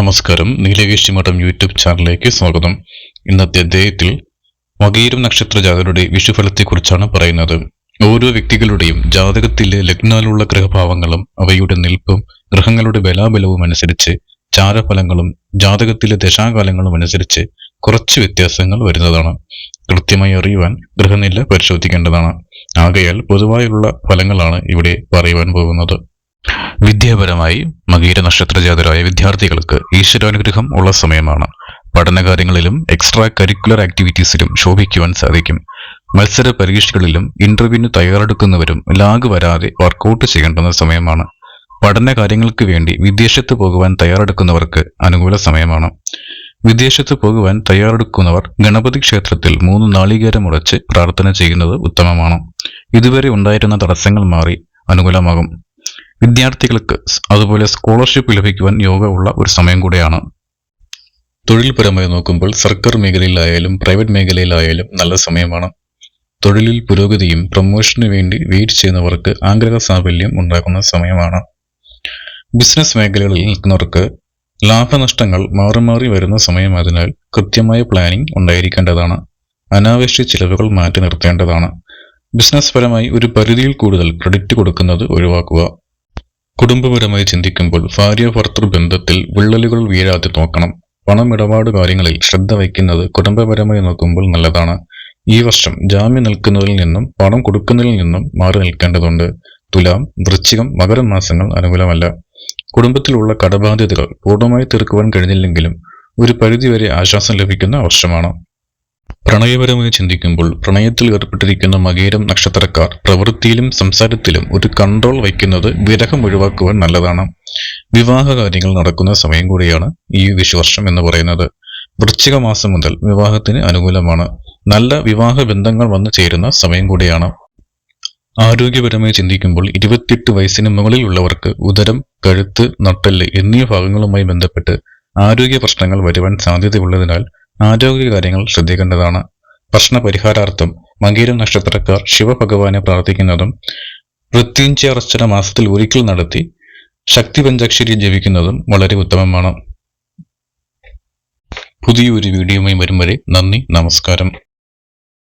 നമസ്കാരം. നീലകേശി മഠം യൂട്യൂബ് ചാനലിലേക്ക് സ്വാഗതം. ഇന്നത്തെ അധ്യായത്തിൽ വകീരം നക്ഷത്ര ജാതകരുടെ വിഷുഫലത്തെക്കുറിച്ചാണ് പറയുന്നത്. ഓരോ വ്യക്തികളുടെയും ജാതകത്തിലെ ലഗ്നാലുള്ള ഗ്രഹഭാവങ്ങളും അവയുടെ നിൽപ്പും ഗ്രഹങ്ങളുടെ ബലാബലവും അനുസരിച്ച് ചാരഫലങ്ങളും ജാതകത്തിലെ ദശാകാലങ്ങളും അനുസരിച്ച് കുറച്ച് വ്യത്യാസങ്ങൾ വരുന്നതാണ്. കൃത്യമായി അറിയുവാൻ ഗ്രഹനില പരിശോധിക്കേണ്ടതാണ്. ആകയാൽ പൊതുവായുള്ള ഫലങ്ങളാണ് ഇവിടെ പറയുവാൻ പോകുന്നത്. വിദ്യാപരമായി മകീര നക്ഷത്രജാതരായ വിദ്യാർത്ഥികൾക്ക് ഈശ്വരാനുഗ്രഹം ഉള്ള സമയമാണ്. പഠനകാര്യങ്ങളിലും എക്സ്ട്രാ കരിക്കുലർ ആക്ടിവിറ്റീസിലും ശോഭിക്കുവാൻ സാധിക്കും. മത്സര പരീക്ഷകളിലും ഇന്റർവ്യൂവിന് തയ്യാറെടുക്കുന്നവരും ലാഗ് വരാതെ വർക്കൗട്ട് ചെയ്യേണ്ടുന്ന സമയമാണ്. പഠന കാര്യങ്ങൾക്ക് വേണ്ടി വിദേശത്ത് പോകുവാൻ തയ്യാറെടുക്കുന്നവർക്ക് അനുകൂല സമയമാണ്. വിദേശത്ത് പോകുവാൻ തയ്യാറെടുക്കുന്നവർ ഗണപതി ക്ഷേത്രത്തിൽ മൂന്ന് നാളികേരം ഉറച്ച് പ്രാർത്ഥന ചെയ്യുന്നത് ഉത്തമമാണ്. ഇതുവരെ ഉണ്ടായിരുന്ന തടസ്സങ്ങൾ മാറി അനുകൂലമാകും. വിദ്യാർത്ഥികൾക്ക് അതുപോലെ സ്കോളർഷിപ്പ് ലഭിക്കുവാൻ യോഗമുള്ള ഒരു സമയം കൂടെയാണ്. തൊഴിൽപരമായി നോക്കുമ്പോൾ സർക്കാർ മേഖലയിലായാലും പ്രൈവറ്റ് മേഖലയിലായാലും നല്ല സമയമാണ്. തൊഴിലിൽ പുരോഗതിയും പ്രൊമോഷനു വേണ്ടി വെയിറ്റ് ചെയ്യുന്നവർക്ക് ആഗ്രഹ സാഫല്യം ഉണ്ടാക്കുന്ന സമയമാണ്. ബിസിനസ് മേഖലകളിൽ നിൽക്കുന്നവർക്ക് ലാഭനഷ്ടങ്ങൾ മാറി മാറി വരുന്ന സമയമായതിനാൽ കൃത്യമായ പ്ലാനിംഗ് ഉണ്ടായിരിക്കേണ്ടതാണ്. അനാവശ്യ ചിലവുകൾ മാറ്റി നിർത്തേണ്ടതാണ്. ബിസിനസ് പരമായി ഒരു പരിധിയിൽ കൂടുതൽ ക്രെഡിറ്റ് കൊടുക്കുന്നത് ഒഴിവാക്കുക. കുടുംബപരമായി ചിന്തിക്കുമ്പോൾ ഭാര്യ ഭർത്തൃ ബന്ധത്തിൽ വിള്ളലുകൾ വീഴാതെ നോക്കണം. പണമിടപാട് കാര്യങ്ങളിൽ ശ്രദ്ധ വയ്ക്കുന്നത് കുടുംബപരമായി നോക്കുമ്പോൾ നല്ലതാണ്. ഈ വർഷം ജാമ്യം നിൽക്കുന്നതിൽ നിന്നും പണം കൊടുക്കുന്നതിൽ നിന്നും മാറി നിൽക്കേണ്ടതുണ്ട്. തുലാം വൃശ്ചികം മകരം മാസങ്ങൾ അനുകൂലമല്ല. കുടുംബത്തിലുള്ള കടബാധ്യതകൾ പൂർണമായി തീർക്കുവാൻ കഴിഞ്ഞില്ലെങ്കിലും ഒരു പരിധിവരെ ആശ്വാസം ലഭിക്കുന്ന വർഷമാണ്. പ്രണയപരമായി ചിന്തിക്കുമ്പോൾ പ്രണയത്തിൽ ഏർപ്പെട്ടിരിക്കുന്ന മകേരം നക്ഷത്രക്കാർ പ്രവൃത്തിയിലും സംസാരത്തിലും ഒരു കൺട്രോൾ വയ്ക്കുന്നത് വിരഹം ഒഴിവാക്കുവാൻ നല്ലതാണ്. വിവാഹ കാര്യങ്ങൾ നടക്കുന്ന സമയം കൂടിയാണ് ഈ വിഷുവർഷം എന്ന് പറയുന്നത്. വൃശ്ചിക മാസം മുതൽ വിവാഹത്തിന് അനുകൂലമാണ്. നല്ല വിവാഹ ബന്ധങ്ങൾ വന്നു ചേരുന്ന സമയം കൂടിയാണ്. ആരോഗ്യപരമായി ചിന്തിക്കുമ്പോൾ ഇരുപത്തിയെട്ട് വയസ്സിന് മുകളിലുള്ളവർക്ക് ഉദരം കഴുത്ത് നട്ടൽ എന്നീ ഭാഗങ്ങളുമായി ബന്ധപ്പെട്ട് ആരോഗ്യ പ്രശ്നങ്ങൾ വരുവാൻ സാധ്യതയുള്ളതിനാൽ ആരോഗ്യ കാര്യങ്ങൾ ശ്രദ്ധിക്കേണ്ടതാണ്. പ്രശ്ന പരിഹാരാർത്ഥം നക്ഷത്രക്കാർ ശിവഭഗവാനെ പ്രാർത്ഥിക്കുന്നതും മൃത്യുഞ്ജയർച്ചന മാസത്തിൽ ഒരിക്കൽ നടത്തി ശക്തി പഞ്ചാക്ഷരി ജപിക്കുന്നതും വളരെ ഉത്തമമാണ്. പുതിയൊരു വീഡിയോയുമായി വരും വരെ നന്ദി നമസ്കാരം.